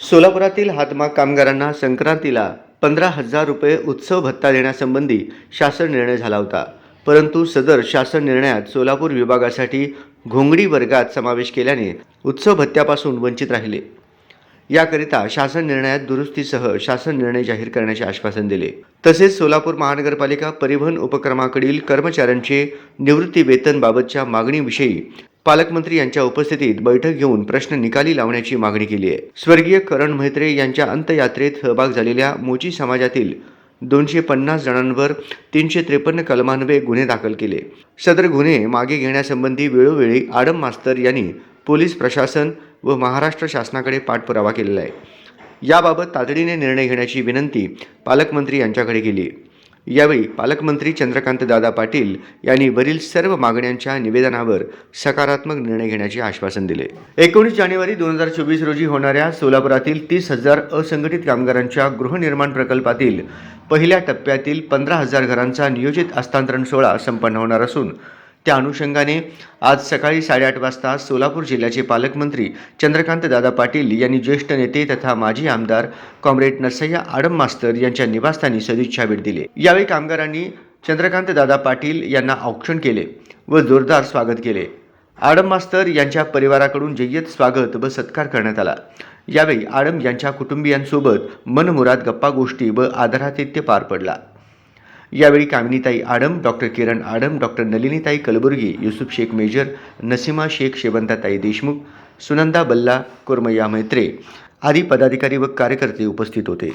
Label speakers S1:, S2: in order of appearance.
S1: सोलापुरातील हातमाग कामगारांना संक्रांतीला पंधरा हजार रुपये उत्सव भत्ता देण्यासंबंधी शासन निर्णय झाला होता. परंतु सदर शासन निर्णयात सोलापूर विभागासाठी घोंगडी वर्गात समावेश केल्याने उत्सव भत्त्यापासून वंचित राहिले. याकरिता शासन निर्णयात दुरुस्तीसह शासन निर्णय जाहीर करण्याचे आश्वासन दिले. तसेच सोलापूर महानगरपालिका परिवहन उपक्रमाकडील कर्मचाऱ्यांचे निवृत्ती वेतनबाबतच्या मागणीविषयी पालकमंत्री यांच्या उपस्थितीत बैठक घेऊन प्रश्न निकाली लावण्याची मागणी केली आहे. स्वर्गीय करण म्हेत्रे यांच्या अंत्ययात्रेत सहभाग झालेल्या मोची समाजातील दोनशे पन्नास जणांवर तीनशे त्रेपन्न कलमान्वये गुन्हे दाखल केले. सदर गुन्हे मागे घेण्यासंबंधी वेळोवेळी आडम मास्तर यांनी पोलीस प्रशासन व महाराष्ट्र शासनाकडे पाठपुरावा केलेला आहे. याबाबत तातडीने निर्णय घेण्याची विनंती पालकमंत्री यांच्याकडे केली यावेळी पालकमंत्री चंद्रकांत दादा पाटील यांनी वरील सर्व मागण्यांच्या निवेदनावर सकारात्मक निर्णय घेण्याचे आश्वासन दिले. एकोणीस जानेवारी दोन हजार चोवीस रोजी होणाऱ्या सोलापुरातील तीस हजार असंघटित कामगारांच्या गृहनिर्माण प्रकल्पातील पहिल्या टप्प्यातील पंधरा हजार घरांचा नियोजित हस्तांतरण सोहळा संपन्न होणार असून त्या अनुषंगाने आज सकाळी साडेआठ वाजता सोलापूर जिल्ह्याचे पालकमंत्री चंद्रकांत दादा पाटील यांनी ज्येष्ठ नेते तथा माजी आमदार कॉम्रेड नरसय्या आडम मास्तर यांच्या निवासस्थानी सदिच्छा भेट दिली. यावेळी कामगारांनी चंद्रकांत दादा पाटील यांना औक्षण केले व जोरदार स्वागत केले. आडम मास्तर यांच्या परिवाराकडून जय्यत स्वागत व सत्कार करण्यात आला. यावेळी आडम यांच्या कुटुंबियांसोबत मनमुराद गप्पा गोष्टी व आदरातिथ्य पार पडला. यावेळी कामिनीताई आडम डॉक्टर किरण आडम डॉक्टर नलिनीताई कलबुर्गी युसुफ शेख मेजर नसीमा शेख शेवंताताई देशमुख सुनंदा बल्ला कुर्मया मैत्रे आदी पदाधिकारी व कार्यकर्ते उपस्थित होते.